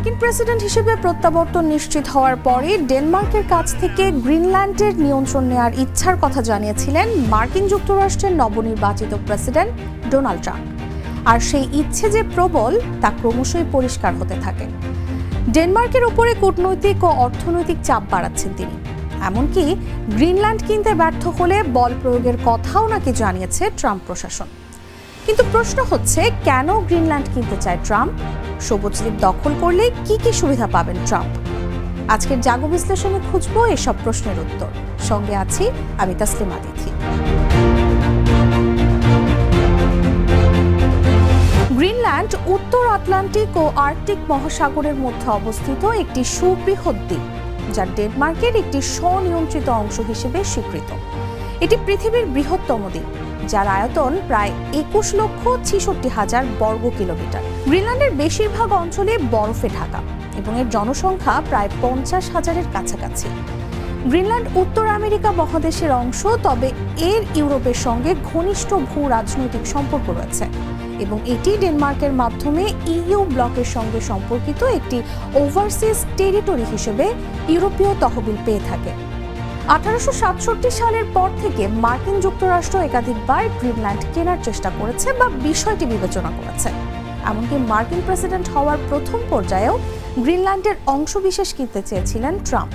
মার্কিন প্রেসিডেন্ট হিসেবে প্রত্যাবর্তন নিশ্চিত হওয়ার পরে ডেনমার্কের কাছ থেকে গ্রিনল্যান্ডের নিয়ন্ত্রণ নেওয়ার ইচ্ছার কথা জানিয়েছিলেন মার্কিন যুক্তরাষ্ট্রের নবনির্বাচিত প্রেসিডেন্ট ডোনাল্ড ট্রাম্প। আর সেই ইচ্ছে যে প্রবল, তা ক্রমশই পরিষ্কার হতে থাকে। ডেনমার্কের উপরে কূটনৈতিক ও অর্থনৈতিক চাপ বাড়াচ্ছেন তিনি। এমনকি গ্রিনল্যান্ড কিনতে ব্যর্থ হলে বল প্রয়োগের কথাও নাকি জানিয়েছে ট্রাম্প প্রশাসন। কিন্তু প্রশ্ন হচ্ছে, কেন গ্রিনল্যান্ড কিনতে চায় ট্রাম্প? সবুজ দ্বীপ দখল করলে কি কি সুবিধা পাবেন ট্রাম্প? আজকের জাগো বিশ্লেষণে খুঁজব এসব প্রশ্নের উত্তর। সঙ্গে আছি আমি তাসলিমা তিথি গ্রিনল্যান্ড উত্তর আটলান্টিক ও আর্কটিক মহাসাগরের মধ্যে অবস্থিত একটি সুবৃহৎ দ্বীপ, যা ডেনমার্কের একটি স্বনিয়ন্ত্রিত অংশ হিসেবে স্বীকৃত। এটি পৃথিবীর বৃহত্তম দ্বীপ। যার আয়তন প্রায় একুশ লক্ষ ছিষট্টি হাজার বর্গ কিলোমিটার। গ্রিনল্যান্ডের বেশিরভাগ অঞ্চলে বরফে ঢাকা এবং এর জনসংখ্যা প্রায় পঞ্চাশ হাজারের কাছাকাছি। গ্রিনল্যান্ড উত্তর আমেরিকা মহাদেশের অংশ, তবে এর ইউরোপের সঙ্গে ঘনিষ্ঠ ভূ রাজনৈতিক সম্পর্ক রয়েছে এবং এটি ডেনমার্কের মাধ্যমে ইইউ ব্লকের সঙ্গে সম্পর্কিত একটি ওভারসিজ টেরিটরি হিসেবে ইউরোপীয় তহবিল পেয়ে থাকে। আঠারোশো সাতষট্টি সালের পর থেকে মার্কিন যুক্তরাষ্ট্র একাধিকবার গ্রিনল্যান্ড কেনার চেষ্টা করেছে বা বিষয়টি বিবেচনা করেছে। এমনকি মার্কিন প্রেসিডেন্ট হওয়ার প্রথম পর্যায়েও গ্রিনল্যান্ডের অংশবিশেষ কিনতে চেয়েছিলেন ট্রাম্প।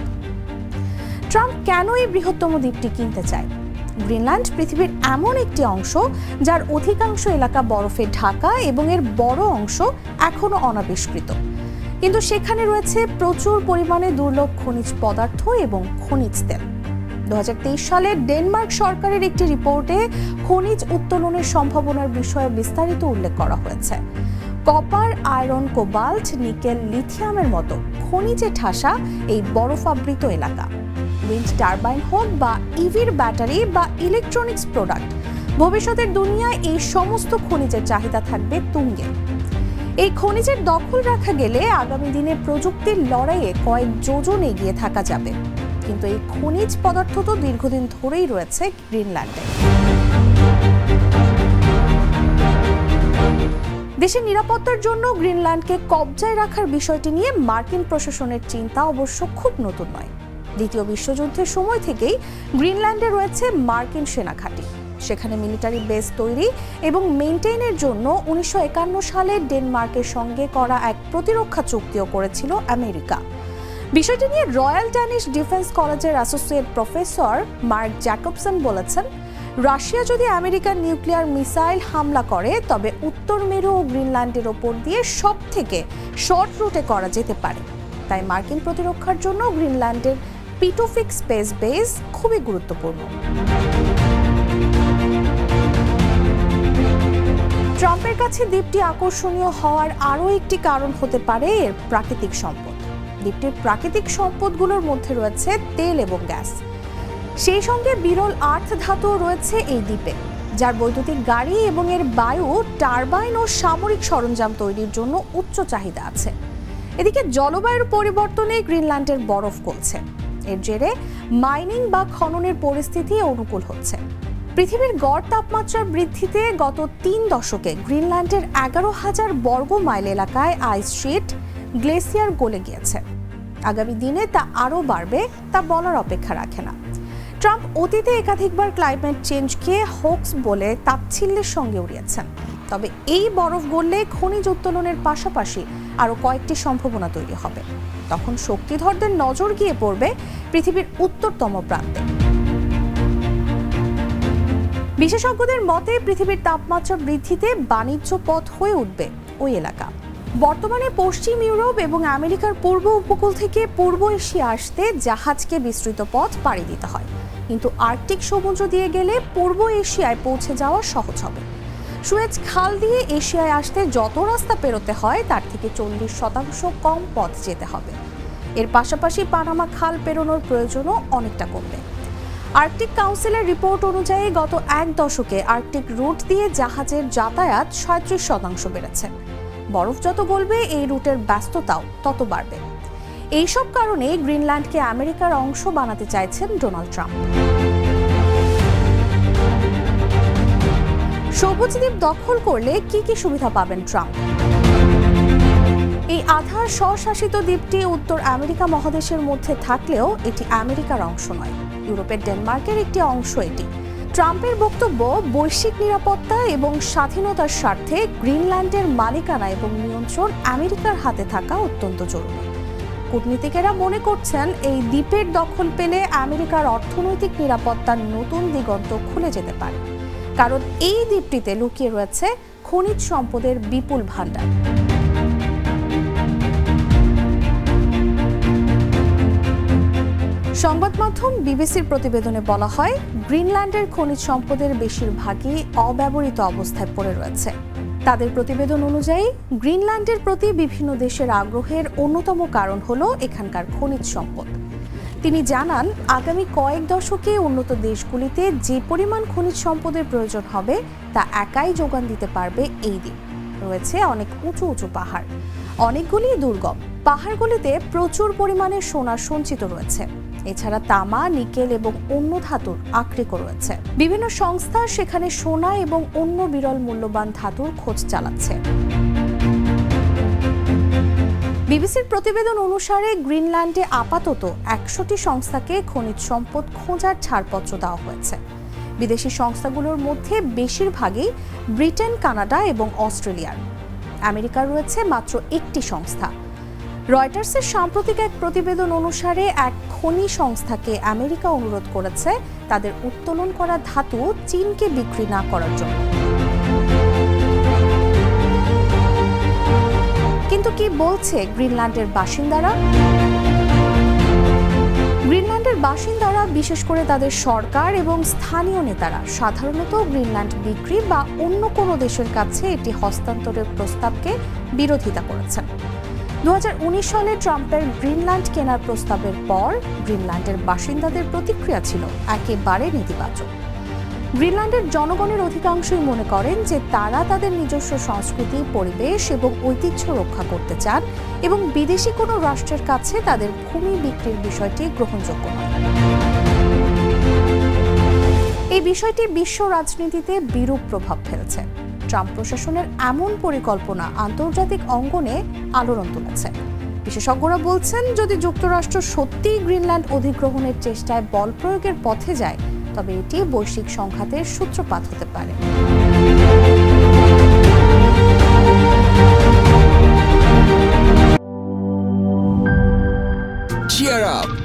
ট্রাম্প কেন এই বৃহত্তম দ্বীপটি কিনতে চায়? গ্রিনল্যান্ড পৃথিবীর এমন একটি অংশ যার অধিকাংশ এলাকা বরফে ঢাকা এবং এর বড় অংশ এখনও অনাবিষ্কৃত। কিন্তু সেখানে রয়েছে প্রচুর পরিমাণে দুর্লভ খনিজ পদার্থ এবং খনিজ তেল। দু হাজার তেইশ সালে ডেনমার্ক সরকারের একটি রিপোর্টে খনিজ উত্তোলনের সম্ভাবনার বিষয়ে বিস্তারিত উল্লেখ করা হয়েছে। কপার, আয়রন, কোবাল্ট, নিকেল, লিথিয়ামের মতো খনিজে ঠাসা এই বরফাবৃত এলাকা। উইন্ড টারবাইন হোক বা ইভির ব্যাটারি বা ইলেকট্রনিক্স প্রোডাক্ট, ভবিষ্যতের দুনিয়ায় এই সমস্ত খনিজের চাহিদা থাকবে তুঙ্গে। এই খনিজের দখল রাখা গেলে আগামী দিনে প্রযুক্তির লড়াইয়ে কয়েক যোজন এগিয়ে থাকা যাবে। কিন্তু এই খনিজ পদার্থ তো দীর্ঘদিন ধরেই রয়েছে গ্রিনল্যান্ডে। দেশের নিরাপত্তার জন্য গ্রিনল্যান্ডকে কবজায় রাখার বিষয়টি নিয়ে মার্কিন প্রশাসনের চিন্তা অবশ্য খুব নতুন নয়। দ্বিতীয় বিশ্বযুদ্ধের সময় থেকেই গ্রিনল্যান্ডে রয়েছে মার্কিন সেনা ঘাঁটি। সেখানে মিলিটারি বেস তৈরি এবং মেনটেনের জন্য উনিশশো একান্ন সালে ডেনমার্কের সঙ্গে করা এক প্রতিরক্ষা চুক্তিও করেছিল আমেরিকা। বিষয়টি নিয়ে রয়্যাল ড্যানিশ ডিফেন্স কলেজের অ্যাসোসিয়েট প্রফেসর মার্ক জ্যাকবসন বলেছেন, রাশিয়া যদি আমেরিকার নিউক্লিয়ার মিসাইল হামলা করে, তবে উত্তর মেরু ও গ্রিনল্যান্ডের ওপর দিয়ে সব থেকে শর্ট রুটে করা যেতে পারে। তাই মার্কিন প্রতিরক্ষার জন্য গ্রিনল্যান্ডের পিটোফিক স্পেস বেস খুবই গুরুত্বপূর্ণ। ট্রাম্পের কাছে দ্বীপটি আকর্ষণীয় হওয়ার আরও একটি কারণ হতে পারে এর প্রাকৃতিক সম্পদ। দ্বীপটির প্রাকৃতিক সম্পদগুলোর মধ্যে রয়েছে তেল এবং গ্যাস। সেই সঙ্গে বিরল আর্থ ধাতুও রয়েছে এই দ্বীপে, যার বৈদ্যুতিক গাড়ি এবং এর বায়ু, টারবাইন ও সামরিক সরঞ্জাম তৈরির জন্য উচ্চ চাহিদা আছে। এদিকে জলবায়ুর পরিবর্তনে গ্রিনল্যান্ডের বরফ গলছে। এর জেরে মাইনিং বা খননের পরিস্থিতি অনুকূল হচ্ছে। পৃথিবীর গড় তাপমাত্রা বৃদ্ধিতে গত তিন দশকে গ্রিনল্যান্ডের এগারো হাজার বর্গ মাইল এলাকায় আইস শিট গ্লেসিয়ার গলে গিয়েছে। আগামী দিনে তা আরও বাড়বে, তা বলার অপেক্ষা রাখে না। ট্রাম্প অতীতে একাধিকবার ক্লাইমেট চেঞ্জকে হোক্স বলে তাচ্ছিল্যের সঙ্গে উড়িয়েছেন। তবে এই বরফ গড়লে খনিজ উত্তোলনের পাশাপাশি আরও কয়েকটি সম্ভাবনা তৈরি হবে। তখন শক্তিধরদের নজর গিয়ে পড়বে পৃথিবীর উত্তরতম প্রান্তে। বিশেষজ্ঞদের মতে, পৃথিবীর তাপমাত্রা বৃদ্ধিতে বাণিজ্য পথ হয়ে উঠবে ওই এলাকা। বর্তমানে পশ্চিম ইউরোপ এবং আমেরিকার পূর্ব উপকূল থেকে পূর্ব এশিয়া আসতে জাহাজকে বিস্তৃত পথ পাড়ি দিতে হয়। কিন্তু আর্কটিক সমুদ্র দিয়ে গেলে পূর্ব এশিয়ায় পৌঁছে যাওয়া সহজ হবে। সুয়েজ খাল দিয়ে এশিয়ায় আসতে যত রাস্তা পেরোতে হয়, তার থেকে চল্লিশ শতাংশ কম পথ যেতে হবে। এর পাশাপাশি পানামা খাল পেরোনোর প্রয়োজনও অনেকটা কমবে। আর্কটিক কাউন্সিলের রিপোর্ট অনুযায়ী গত এক দশকে আর্কটিক রুট দিয়ে জাহাজের যাতায়াত সাঁত্রিশ শতাংশ বেড়েছে। বরফ যত গলবে, এই রুটের ব্যস্ততাও তত বাড়বে। এইসব কারণে গ্রিনল্যান্ডকে আমেরিকার অংশ বানাতে চাইছেন ডোনাল্ড ট্রাম্প। সবুজ দ্বীপ দখল করলে কি কি সুবিধা পাবেন ট্রাম্প? এই আধা স্বশাসিত দ্বীপটি উত্তর আমেরিকা মহাদেশের মধ্যে থাকলেও এটি আমেরিকার অংশ নয়। ইউরোপের ডেনমার্কের একটি অংশ এটি। ট্রাম্পের বক্তব্য, বৈশ্বিক নিরাপত্তা এবং স্বাধীনতার স্বার্থে গ্রিনল্যান্ডের মালিকানা এবং নিয়ন্ত্রণ আমেরিকার হাতে থাকা অত্যন্ত জরুরি। কূটনীতিকেরা মনে করছেন, এই দ্বীপের দখল পেলে আমেরিকার অর্থনৈতিক নিরাপত্তার নতুন দিগন্ত খুলে যেতে পারে। কারণ এই দ্বীপটিতে লুকিয়ে রয়েছে খনিজ সম্পদের বিপুল ভাণ্ডার। সংবাদ মাধ্যম বিবিসির প্রতিবেদনে বলা হয়, গ্রিনল্যান্ডের খনিজ সম্পদের বেশিরভাগই অব্যবহৃত অবস্থায় পড়ে রয়েছে। তাদের প্রতিবেদন অনুযায়ী, গ্রিনল্যান্ডের প্রতি বিভিন্ন দেশের আগ্রহের অন্যতম কারণ হল এখানকার খনিজ সম্পদ। তিনি জানান, আগামী কয়েক দশকে উন্নত দেশগুলিতে যে পরিমাণ খনিজ সম্পদের প্রয়োজন হবে, তা একাই যোগান দিতে পারবে এই দ্বীপ রয়েছে অনেক উঁচু উঁচু পাহাড়। অনেকগুলি দুর্গম। পাহাড়গুলিতে প্রচুর পরিমাণে সোনা সঞ্চিত রয়েছে। এছাড়া তামা, নিকেল এবং অন্য ধাতুর আকরিকও রয়েছে। বিভিন্ন সংস্থা সেখানে সোনা এবং অন্য বিরল মূল্যবান ধাতুর খোঁজ চালাচ্ছে। বিবিসির প্রতিবেদন অনুসারে গ্রিনল্যান্ডে আপাতত একশোটি সংস্থাকে খনিজ সম্পদ খোঁজার ছাড়পত্র দেওয়া হয়েছে। বিদেশি সংস্থাগুলোর মধ্যে বেশিরভাগই ব্রিটেন, কানাডা এবং অস্ট্রেলিয়ার। আমেরিকার রয়েছে মাত্র একটি সংস্থা। রয়টার্সের সাম্প্রতিক এক প্রতিবেদন অনুসারে, এক খনি সংস্থাকে আমেরিকা অনুরোধ করেছে তাদের উত্তোলন করা ধাতু চীনকে বিক্রি না করার জন্য। কিন্তু কি বলছে গ্রিনল্যান্ডের বাসিন্দারা? গ্রিনল্যান্ডের বাসিন্দারা, বিশেষ করে তাদের সরকার এবং স্থানীয় নেতারা, সাধারণত গ্রিনল্যান্ড বিক্রি বা অন্য কোনো দেশের কাছে এটি হস্তান্তরের প্রস্তাবকে বিরোধিতা করেছেন। দু হাজার উনিশ সালে ট্রাম্পের গ্রিনল্যান্ড কেনার প্রস্তাবের পর গ্রিনল্যান্ডের বাসিন্দাদের প্রতিক্রিয়া ছিল একেবারে নেতিবাচক। গ্রিনল্যান্ডের জনগণের অধিকাংশই মনে করেন যে তারা তাদের নিজস্ব সংস্কৃতি, পরিবেশ এবং ঐতিহ্য রক্ষা করতে চান এবং বিদেশি কোনো রাষ্ট্রের কাছে তাদের ভূমি বিক্রির বিষয়টি গ্রহণযোগ্য নয়। এই বিষয়টি বিশ্ব রাজনীতিতে বিরূপ প্রভাব ফেলছে। ট্রাম্প প্রশাসনের এমন পরিকল্পনা আন্তর্জাতিক অঙ্গনে আলোড়ন তুলেছে বিশেষজ্ঞরা বলছেন, যদি যুক্তরাষ্ট্র সত্যিই গ্রিনল্যান্ড অধিগ্রহণের চেষ্টায় বল প্রয়োগের পথে যায়, তবে এটি বৈশ্বিক সংঘাতের সূত্রপাত হতে পারে Cheer up!